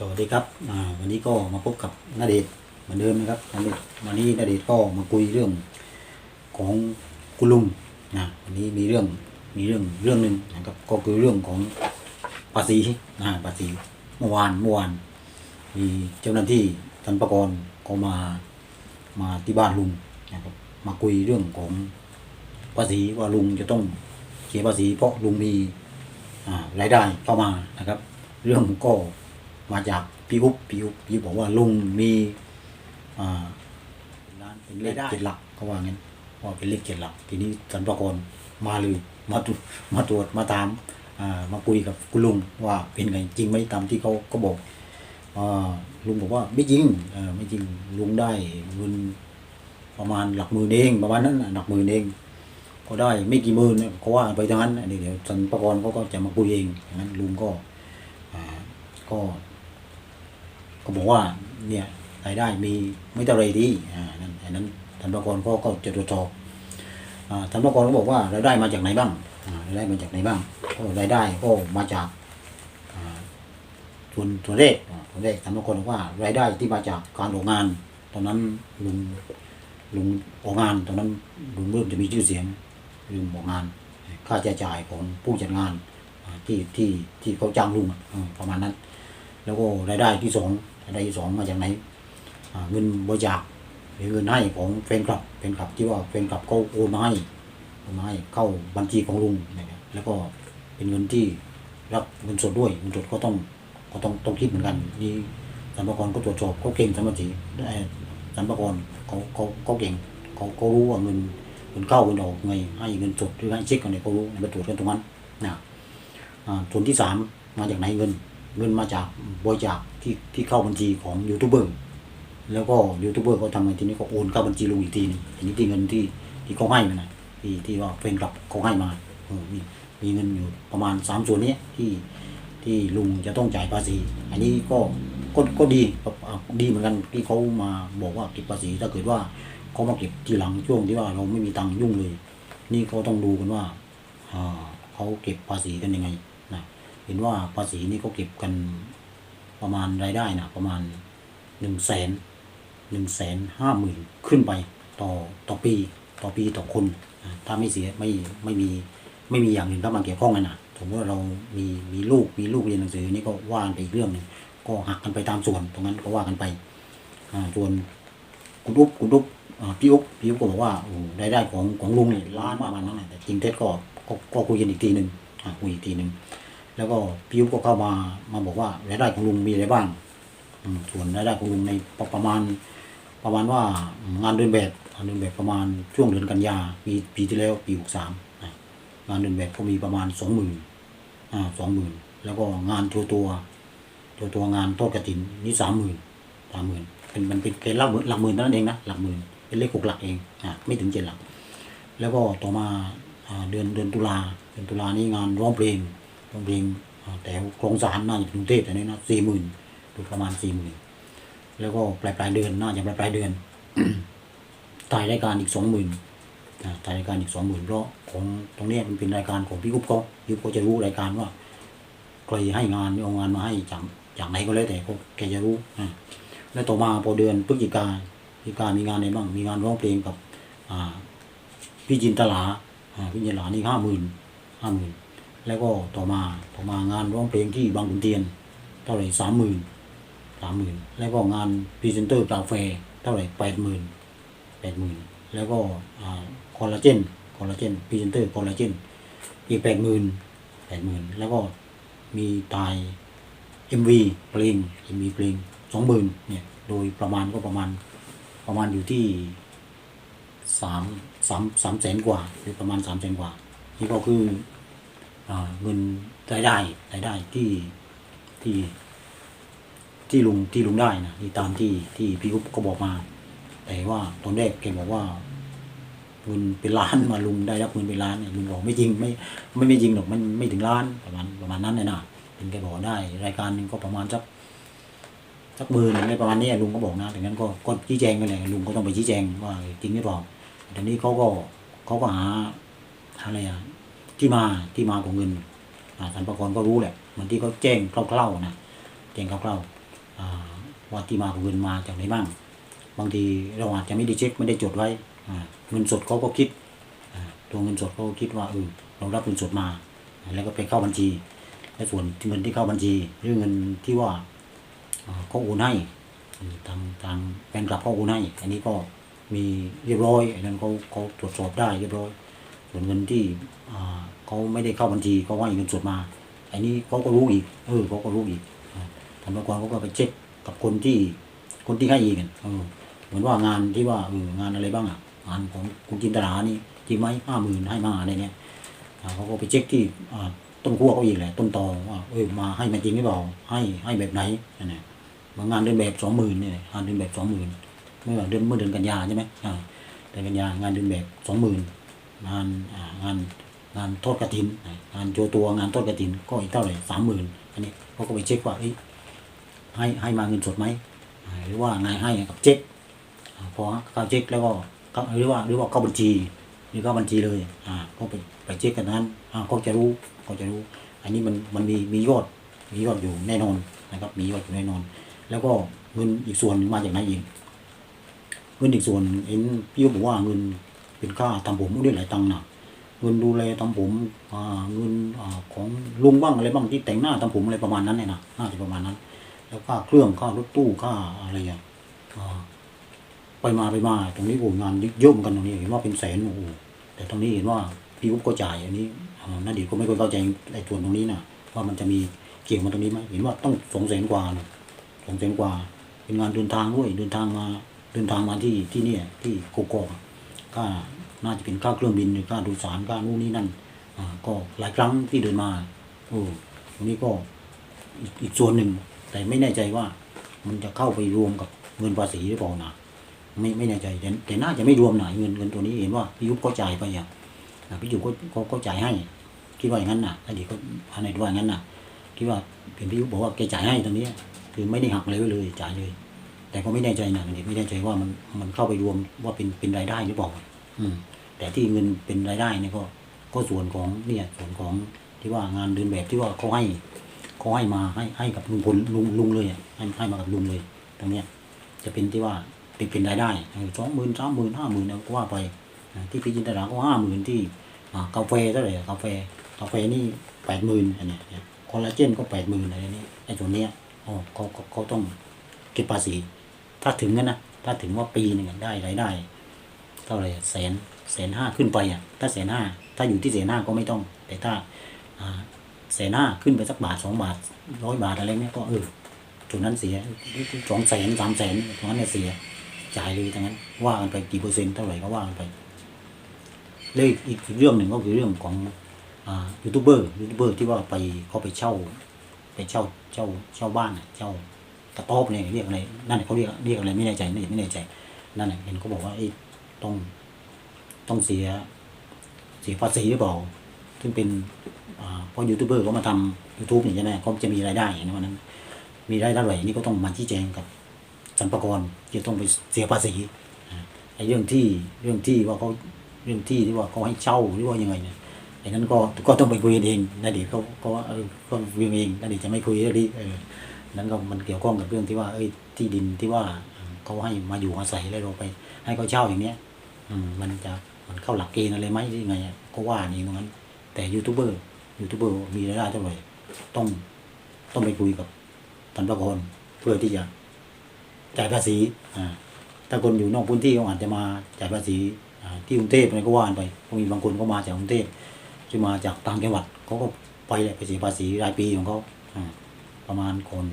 สวัสดีครับวันนี้ก็มาพบกับนาเดชเหมือนเดิมนะครับนาเดชวันนี้นาเดชก็มาคุยเรื่องของคุณลุงนะวันนี้มีเรื่องมีเรื่องเรื่องหนึ่งนะครับก็คือเรื่องของภาษีนะภาษีเมื่อวานเมื่อวานมีเจ้าหน้าที่สรรพากรก็มามาที่บ้านลุงนะครับมาคุยเรื่องของภาษีว่าลุงจะต้องเสียภาษีเพราะลุงมีรายได้เข้ามานะครับ เรื่องก็ มาจากพี่อุ๊บพี่อุ๊บพี่บอกว่าลุงมีอ่าร้านเป็นเลขเจ็ดหลักเขาว่างั้นว่าเป็นเลขเจ็ดหลัก ทีนี้สรรพากรมาเลยมาตรวจมาตรวจมาตามอ่ามาคุยกับคุณลุงว่าเป็นไงจริงไหมตามที่เขาก็บอกอ่าลุงบอกว่าไม่จริงเออไม่จริงลุงได้เงินประมาณหลักหมื่นเองประมาณนั้นน่ะหลักหมื่นเองก็ได้ไม่กี่หมื่นเนี่ยเขาว่าไปทางนั้นอันนี้เดี๋ยวสันปกรเขาก็จะมาคุยเองอย่างนั้นลุงก็อ่าก็ ก็บอกว่าเนี่ยรายได้มีไม่เท่าไรดีอ่านั่นอันนั้นสันปกรก็ก็จะตรวจสอบอ่าสันปกรก็บอกว่ารายได้มาจากไหนบ้างรายได้มาจากไหนบ้างก็รายได้ก็มาจากอ่าส่วนส่วเลขอ่าส่วนเลขสันปกรบอกว่ารายได้ที่มาจากการออกงาน ตอนนั้นลุงลุงออกงานตอนนั้นลุงเริ่มจะมีชื่อเสียงเรื่องบอกงาน ค่าใช้จ่ายของผู้จัดงานที่ที่ที่เขาจ้างลุงประมาณนั้น แล้วก็รายได้ที่สอง ได้สองมาจากไหนเงินบริจาคหรือเงินให้ของแฟนคลับแฟนคลับที่ว่าแฟนคลับเขาโอนมาให้โอนมาให้เข้าบัญชีของลุงนะครับแล้วก็เป็นเงินที่รับเงินสดด้วยเงินสดก็ต้องก็ต้องต้องคิดเหมือนกันนี่สรรพากรก็ตรวจสอบเขาเก่งสรรพสีเอ่อสรรพากรเขาเขาเขาเก่งเขาเขารู้ว่าเงินเงินเข้าเงินออกไงให้เงินสดหรือให้เช็คกันเนี่ยเขารู้ในประตรวจกันตรงนั้นนะอ่าส่วนที่สามมาจากไหนเงิน เงินมาจากบริจาคที่ที่เข้าบัญชีของยูทูบเบอร์แล้วก็ยูทูบเบอร์เขาทำไงทีนี้ก็โอนเข้าบัญชีลุงอีกทีนึงอันนี้ที่เงินที่ที่เขาให้มานะที่ที่ว่าแฟนคลับเขาให้มาเออมีมีเงินอยู่ประมาณสามส่วนนี้ที่ที่ลุงจะต้องจ่ายภาษี อันนี้ก็ก็ก็ดีดีเหมือนกันที่เขามาบอกว่าเก็บภาษีถ้าเกิดว่าเขามาเก็บทีหลังช่วงที่ว่าเราไม่มีตังค์ยุ่งเลย นี่เขาต้องดูกันว่าเขาเก็บภาษีกันยังไง เห็นว่าภาษีนี่เขาเก็บกันประมาณรายได้นะประมาณหนึ่งแสนหนึ่งแสนห้าหมื่นขึ้นไปต่อต่อปีต่อปีต่อคนนะถ้าไม่เสียไม่ไม่มีไม่มีอย่างอื่นเข้ามาเกี่ยวข้องกันนะสมมติว่าเรามีมีลูกมีลูกเรียนหนังสือนี่ก็ว่ากันไปอีกเรื่องหนึงก็หักกันไปตามส่วนตรงนั้นก็ว่ากันไปอ่าส่วนคุณอุ๊บคุณอุ๊บพี่อุ๊บพี่อุ๊บก็บอกว่าโอ้รายได้ของของลุงเนี่ยล้านประมาณนั้นแหละแต่จริงเท็จก็ก็คุยกันอีกทีหนึ่งอ่าคุยอีกทีหนึ่ง แล้วก็พี่อุ๊บก็เข้ามามาบอกว่ารายได้ของลุงมีอะไรบ้างส่วนรายได้ของลุงในประประมาณ ประมาณว่างานเดินแบบงานเดินแบบประมาณช่วงเดือนกันยาปีปีที่แล้วปีหกสามงานเดินแบบก็มีประมาณสองหมื่นสองหมื่นแล้วก็งานตัวตัวตัวตัวงานทอดกระถินนี่สามหมื่นสามหมื่นเป็นมันเป็นเกณฑ์หลักหมื่นหลักหมื่นเท่านั้นเองนะหลักหมื่นเป็นเลขหกหลักเองอ่าไม่ถึงเจ็ดหลัก แล้วก็ต่อมาอ่าเดือนเดือนตุลาเดือนตุลานี่งานร้องเพลง ร้องเพลงแต่คลองสารน่าจะเป็นกรุงเทพแต่นี้นะสี่หมื่นประมาณสี่หมื่นแล้วก็ปลายปลายเดือนน่าจะปลายปลายเดือนถ่ายรายการอีกสองหมื่นถ่ายรายการอีกสองหมื่นเพราะของตรงนี้มันเป็นรายการของพี่กุ๊บเขาพี่กุ๊บเขาจะรู้รายการว่าใครให้งานเอางานมาให้จากจากไหนก็แล้วแต่เขาแกจะรู้อ่าแล้วต่อมาพอเดือนพฤศจิกาพฤศจิกามีงานอะไรบ้างมีงานร้องเพลงกับอ่าพี่จินตลาอ่าพี่จินตลานี่ห้าหมื่นห้าหมื่น แล้วก็ต่อมาต่อมางานร้องเพลงที่บางขุนเทียน เท่าไหร่สามหมื่นสามหมื่นแล้วก็งานพรีเซนเตอร์กาแฟเท่าไหร่แปดหมื่นแปดหมื่นแล้วก็อ่าคอลลาเจนคอลลาเจนพรีเซนเตอร์คอลลาเจนอีกแปดหมื่นแปดหมื่นแล้วก็มีตายเอ็มวีเพลงเอ็มวีเพลงสองหมื่นเนี่ยโดยประมาณก็ประมาณประมาณอยู่ที่สามสามสามแสนกว่าหรือประมาณสามแสนกว่านี่ก็คือ เงินรายได้รายได้ที่ที่ที่ลุงที่ลุงได้นะที่ตามที่ที่พี่อุ๊บก็บอกมา แต่ว่าตอนแรกแกบอกว่าเงินเป็นล้านมาลุงได้รับเงินเป็นล้านเนี่ยลุงบอกไม่จริงไม่ไม่ไม่จริงหรอกมันไม่ถึงล้านประมาณประมาณนั้นเลยนะถึงแกบอกได้ รายการนึงก็ประมาณสักสักหมื่นอะไรประมาณนี้ลุงก็บอกนะถึงนั้นก็ก็ชี้แจงกันเลยลุงก็ต้องไปชี้แจงว่าจริงหรือเปล่าทีนี้เขาก็เขาก็หาอะไรอะ ที่มาที่มาของเงินสรรพากรก็รู้แหละเหมือนที่เขาแจ้งคร่าวๆนะแจ้งคร่าวอ่าว่าที่มาของเงินมาจากไหนบ้างบางทีเราอาจจะไม่ได้เช็คไม่ได้จดไว้เงินสดเขาก็คิดตัวเงินสดเขาก็คิดว่าเออเรารับเงินสดมา แล้วก็ไปเข้าบัญชี และส่วนเงินที่เข้าบัญชีหรือเงินที่ว่าเขาโอนให้ทางทางแฟนคลับเขาโอนให้อันนี้ก็มีเรียบร้อยอันนั้นเขาเขาตรวจสอบได้เรียบร้อย ส่วนเงินที่เขาไม่ได้เข้าบัญชีเขาให้เงินสดมาอันนี้เขาก็รู้อีก เออเขาก็รู้อีกอ่าธรรมกรเขาก็ไปเช็คกับคนที่คนที่ให้อีกเออเหมือนว่างานที่ว่าเอองานอะไรบ้างอะงานของคุณจินตรานี่จริงไหมห้าหมื่นให้มาอะไรเนี่ยอ่าเขาก็ไปเช็คที่ต้นขั้วเขาอีกแหละต้นตอว่าเออมาให้มาจริงหรือเปล่าให้ให้แบบไหนนั่นแหละบางงานเดินแบบสองหมื่นเนี่ยงานเดินแบบสองหมื่นเมื่อเดือนเมื่อเดือนกันยาใช่ไหมอ่าเดือนกันยางานเดินแบบสองหมื่น งานงานงานทอดกระถินงานโจตัวงานทอดกระถิน ก็อีกเท่าไหร่สามหมื่นอันนี้เขาก็ไปเช็คว่าให้ให้มาเงินสดไหมหรือว่าไงให้กับเช็คพอเข้าเช็คแล้วก็หรือว่าหรือว่าเข้าบัญชีหรือเข้าบัญชีเลยอ่าก็ไปไปเช็คกันนั้นอ่าจะรู้ก็จะรู้ อันนี้มันมันมีมียอดมียอดอยู่แน่นอนนะครับ มียอดอยู่แน่นอน แล้วก็เงินอีกส่วนมาจากไหนอีกเงินอีกส่วนเห็นพี่บอกว่าเงิน เป็นค่าทำผมได้หลายตังค์นะเงินดูแลทำผมเงินอของลุงบ้างอะไรบ้างที่แต่งหน้าทำผมอะไรประมาณนั้นเนี่ยนะน่าจะประมาณนั้น แล้วค่าเครื่องค่ารถตู้ค่าอะไรอย่างไปมาไปมา ตรงนี้โอ้งานเยอะเหมือนกันตรงนี้เห็นว่าเป็นแสนโอ้แต่ตรงนี้เห็นว่าพี่อุ๊บก็จ่ายอันนี้อ่าดีก็ไม่ค่อยเข้าใจไอ้ส่วนตรงนี้นะว่ามันจะมีเกี่ยวมาตรงนี้ไหมเห็นว่าต้องสองแสนกว่าสองแสนกว่า เป็นงานเดินทางด้วยเดินทางมาเดินทางมาที่ที่นี่ที่โกโก้ ก็น่าจะเป็นค่าเครื่องบินหรือค่าโดยสารค่านู่นนี่นั่นอ่าก็หลายครั้งที่เดินมาโอ้ตรงนี้ก็อีกส่วนหนึ่ง แต่ไม่แน่ใจว่ามันจะเข้าไปรวมกับเงินภาษีหรือเปล่านะไม่ไม่แน่ใจแต่แต่น่าจะไม่รวมหนะเงินเงินตัวนี้เห็นว่าพี่ยุบก็จ่ายไปอะอ่พี่ยุบก็ก็ก็จ่ายให้คิดว่าอย่างนั้นน่ะอดีตก็อันไหนว่าอย่างนั้นน่ะคิดว่าเป็นพี่ยุบบอกว่าแกจ่ายให้ตรงนี้ คือไม่ได้หักอะไรไว้เลยจ่ายเลย แต่ก็ไม่แน่ใจนะอันนี้ไม่แน่ใจว่ามันมันเข้าไปรวมว่าเป็นเป็นรายได้หรือเปล่าอืม แต่ที่เงินเป็นรายได้เนี่ยก็ ก็ส่วนของเนี่ยส่วนของที่ว่างานเดินแบบที่ว่าเขาให้เขาให้มาให้ให้กับลุงพลลุงลุงเลยอะให้ให้มากับลุงเลย ตรงเนี้ย จะเป็นที่ว่าเป็นเป็นรายได้สองหมื่นสามหมื่นห้าหมื่นก็ว่าไปที่พี่จินตราก็ห้าหมื่นที่กาแฟเท่าไหร่กาแฟกาแฟนี่แปดหมื่นอันเนี้ยเนี่ยคอลลาเจนก็แปดหมื่นอะไรนี้ไอ้ตัวเนี้ยอ๋อเขาเขาเขาต้องเก็บภาษี ถ้าถึงนนะ ถ้าถึงว่าปีหนึ่งได้รายได้ เท่าไหร่แสนแสนห้าขึ้นไปอะ ถ้าแสนห้าถ้าอยู่ที่แสนห้าก็ไม่ต้อง แต่ถ้าแสนห้าขึ้นไปสักบาทสองบาทร้อยบาทอะไรเนี้ยก็เออจุดนั้นเสียสองแสนสามแสนตรงนั้นเนี่ยเสียจ่ายเลยทั้งนั้น ว่ากันไปกี่เปอร์เซ็นต์เท่าไหร่ก็ว่ากันไปเลยอีกเรื่องหนึ่งก็คือเรื่องของยูทูบเบอร์ยูทูบเบอร์ที่ว่าไปเขาไปเช่า ไปเช่าเช่าเช่าบ้านเช่า ระต๊อบเนี่ยเรียกอะไรนั่นเขาเรียกเรียกอะไรไม่แน่ใจไม่ไม่แน่ใจ นั่นเห็นเขาบอกว่าไอ้ต้องต้องเสียเสียภาษีหรือเปล่าซึ่งเป็นเพราะยูทูบเบอร์เขามาทำยูทูบเนี่ยใช่ไหมเขาจะมีรายได้อย่างนั้นมีรายได้เท่าไหร่นี่ก็ต้องมาชี้แจงกับสรรพากรที่ต้องไปเสียภาษีไอ้เรื่องที่เรื่องที่ว่าเขาเรื่องที่ที่ว่าเขาให้เช่าหรือว่ายังไงเนี่ยไอ้นั้นก็ก็ต้องไปคุยเองนะเดี๋ยวเขาเขาว่าเออก็คุยเองนะเดี๋ยวจะไม่คุยเรื่องนี้เออ นั้นก็มันเกี่ยวข้องกับเรื่องที่ว่าเอ้ยที่ดินที่ว่าเขาให้มาอยู่อาศัยแล้วเราไป ให้เขาเช่าอย่างเนี้ย อืมมันจะมันเข้าหลักเกณฑ์อะไรไหมยังไงก็ว่านี่ตรงนั้น แต่ยูทูบเบอร์ยูทูบเบอร์มีรายได้เท่าไหร่ต้องต้องไปคุยกับสรรพากรเพื่อที่จะจ่ายภาษีอ่าถ้าคนอยู่นอกพื้นที่เขาอาจจะมาจ่ายภาษีอ่าที่กรุงเทพอะไรก็ว่านไปก็มีบางคนก็มาจากกรุงเทพที่มาจากต่างจังหวัดเขาก็ไปเลยไปเสียภาษีรายปีของเขาอ่า ประมาณคน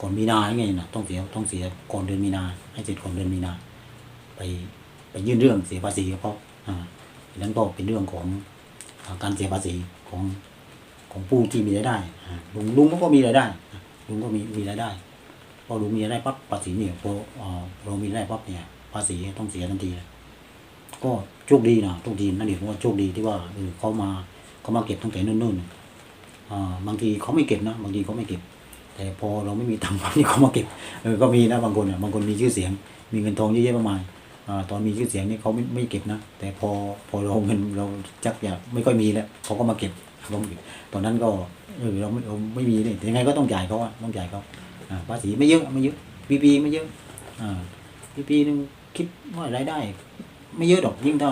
ก่อนมีนาอย่างนะต้องเสียต้องเสียก่อนเดือนมีนา ให้เสร็จก่อนเดือนมีนา ไปไปยื่นเรื่องเสียภาษีกับเขาอ่าอันนั้นก็เป็นเรื่องของการเสียภาษีของของผู้ที่มีรายได้ลุงลุงก็มีรายได้ลุงก็มีมีรายได้พอลุงมีรายได้ปั๊บภาษีเนี่ยพอเอ่อเรามีรายได้ปั๊บเนี่ย ภาษีต้องเสียทันทีเลยก็โชคดีนะโชคดีนั่นเองว่าโชคดีที่ว่าเออเขามาเขามาเก็บตั้งแต่นู่นๆ บางทีเขาไม่เก็บนะบางทีเขาไม่เก็บ แต่พอเราไม่มีตังค์นี่เขามาเก็บเออก็มีนะบางคนเนี่ยบางคนมีชื่อเสียง มีเงินทองเยอะแยะมากมายตอนมีชื่อเสียงนี่เขาไม่ไม่เก็บนะ แต่พอพอเราเงินเราจักอยากไม่ค่อยมีแล้วเขาก็มาเก็บเขาเก็บตอนนั้นก็เออเราไม่เราไม่มีเลยแต่ยังไงก็ต้องจ่ายเขาอะต้องจ่ายเขาภาษีไม่เยอะไม่เยอะปีปีไม่เยอะปีปีหนึงคิดว่ารายได้ ไม่เยอะดอกยิ่งถ้า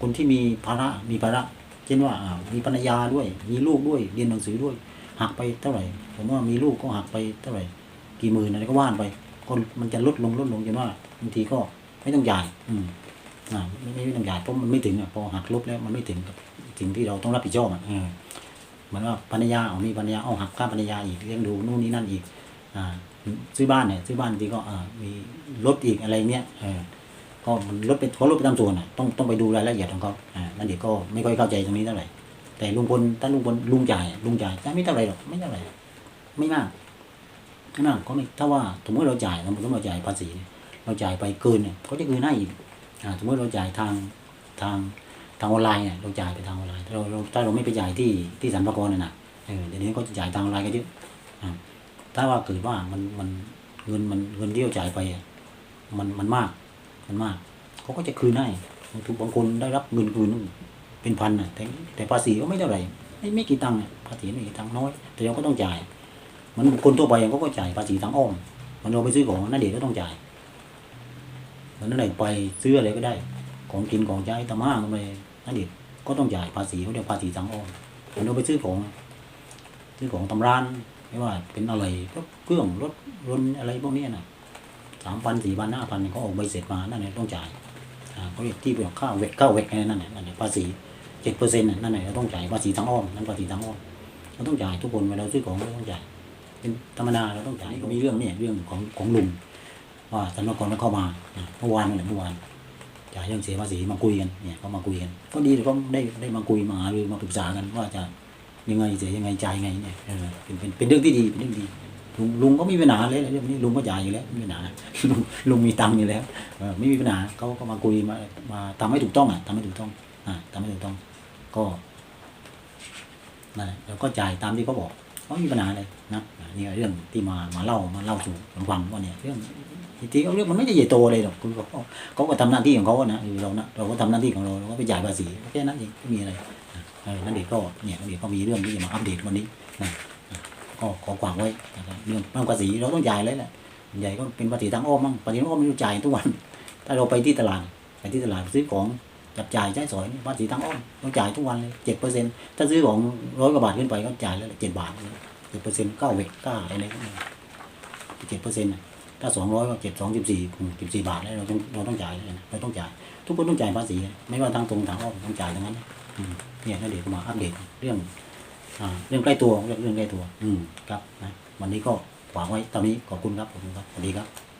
คนที่มีภาระมีภาระ เช่นว่าอ่ามีภรรยาด้วย มีลูกด้วยเรียนหนังสือด้วย หักไปเท่าไหร่ ผมว่ามีลูกก็หักไปเท่าไหร่ กี่หมื่นอะไรก็ว่านไปคนมันจะลดลงลดลงจนว่าบางทีก็ไม่ต้องจ่าย อืมอ่าไม่ไม่ต้องจ่ายเพราะมันไม่ถึงอะพอหักลบแล้วมันไม่ถึงกับสิ่งที่เราต้องรับผิดชอบอะเออเหมือนว่าภรรยาเอามีภรรยาเอาหักค่าภรรยาอีกเลี้ยงดูนู่นนี่นั่นอีก อ่า ซื้อบ้านเนี่ยซื้อบ้านบางทีก็อ่ามีรถอีกอะไรเงี้ยเออก็มันลดไปเขาลดไปตามส่วนอะต้องต้องไปดูรายละเอียดของเขา เดี๋ยวก็ไม่ค่อยเข้าใจตรงนี้เท่าไหร่แต่ลุงพลถ้าลุงพลลุงจ่ายลุงจ่ายจ่ายไม่เท่าไหร่หรอกไม่เท่าไหร่ไม่มากไม่มากก็ไม่ถ้าว่าสมมติเราจ่ายเราสมมติเราจ่ายภาษีเราจ่ายไปเกินเนี่ยเขาจะคืนให้อีกสมมติเราจ่ายทางทางทางออนไลน์เนี่ยเราจ่ายไปทางออนไลน์เราเราถ้าเราไม่ไปจ่ายที่ที่สรรพากรเนี่ยนะเดี๋ยวนี้ก็จะจ่ายทางออนไลน์กันเยอะถ้าว่าเกิดว่ามันมันเงินมันเงินที่เราจ่ายไปมันมันมากมันมากเขาก็จะคืนให้ ทุกบางคนได้รับเงินคืนเป็นพันนะแต่แต่ภาษีก็ไม่เท่าไหร่ไม่ไม่กี่ตังค์ภาษีไม่กี่ตังค์น้อย แต่เราก็ต้องจ่าย มันคนทั่วไปเขาก็จ่ายภาษีทางอ้อม มันเราไปซื้อของนั่นเด็กก็ต้องจ่ายมันนั่นไหนไปซื้ออะไรก็ได้ ของกินของใช้ตามห้างไปนั่นเด็กก็ต้องจ่ายภาษีเขาเรียกภาษีทางอ้อมมันเราไปซื้อของ ซื้อของตำร้านไม่ว่าเป็นอะไรรถเครื่องรถรนอะไรพวกนี้นะสามพันสี่พันห้าพันเขาออกใบเสร็จมานั่นแหละต้องจ่าย เขาเรียกที่เป็นข้าวเวทข้าวเวทอะไรนั่นแหละนั่นแหละภาษีเจ็ดเปอร์เซ็นต์นั่นแหละเราต้องจ่ายภาษีทางอ้อมนั่นภาษีทางอ้อมเราต้องจ่ายทุกคนเวลาเราซื้อของเราต้องจ่ายเป็นธรรมดาเราต้องจ่ายก็มีเรื่องเนี่ยเรื่องของของลุงว่าสำนักงานมันเข้ามาเมื่อวานนั่นแหละเมื่อวานจ่ายเรื่องเสียภาษีมาคุยกันเนี่ยเขามาคุยกันก็ดีเลยก็ได้ได้มาคุยมาหารือมาปรึกษากันว่าจะยังไงเสียยังไงจ่ายยังไงเนี่ยเออเป็นเป็นเป็นเรื่องที่ดีเป็นเรื่องดี ลุงลุงก็ไม่มีปัญหาเลยเรื่องนี้ลุงก็จ่ายอยู่แล้วไม่มีปัญหาลุงลุงมีตังค์อยู่แล้วไม่มีปัญหาเขาก็มาคุยมามาทำให้ถูกต้องอะทำให้ถูกต้อง อ่าทำให้ถูกต้อง ก็นั่นแหละแล้วก็จ่ายตามที่เขาบอกเขามีปัญหาเลยนะนี่เรื่องที่มามาเล่ามาเล่าสู่กันฟังว่าเนี่ยเรื่องจริงๆเรื่องมันไม่ได้ใหญ่โตเลยหรอกคือเขาเขาก็ทำหน้าที่ของเขานะเรานะเราก็ทำหน้าที่ของเราเราก็ไปจ่ายภาษีแค่นั้นเองไม่มีอะไรนั่นเด็กก็เนี่ยนั่นเด็กก็มีเรื่องที่จะมาอัปเดตวันนี้นะอะ ก็ขอฝากไว้เรื่องเรื่องภาษีเราต้องจ่ายเลยแหละใหญ่ก็เป็นภาษีทางอ้อมมั้งภาษีทางอ้อมไม่ต้องจ่ายทุกวัน ถ้าเราไปที่ตลาดไปที่ตลาดซื้อของจับจ่ายใช้สอยภาษีทางอ้อมต้องจ่ายทุกวันเลยเจ็ดเปอร์เซ็นต์ถ้าซื้อของร้อยกว่าบาทขึ้นไปก็จ่ายแล้วเจ็ดบาทเจ็ดเปอร์เซ็นต์เก้าเวกเก้าอะไรก็เจ็ดเปอร์เซ็นต์ถ้าสองร้อยก็เจ็ดสองสิบสี่สิบสี่บาทแล้วเราต้องเราต้องจ่ายเลยนะเราต้องจ่าย ทุกคนต้องจ่ายภาษี ไม่ว่าทางตรงทางอ้อมต้องจ่ายทั้งนั้นอืมเนี่ยนั่นเดี๋ยวมาอัปเดตเรื่อง อ่าเรื่องใกล้ตัวเรื่องเรื่องใกล้ตัว อืมครับนะวันนี้ก็ฝากไว้ตอนนี้ขอบคุณครับขอบคุณครับสวัสดีครับ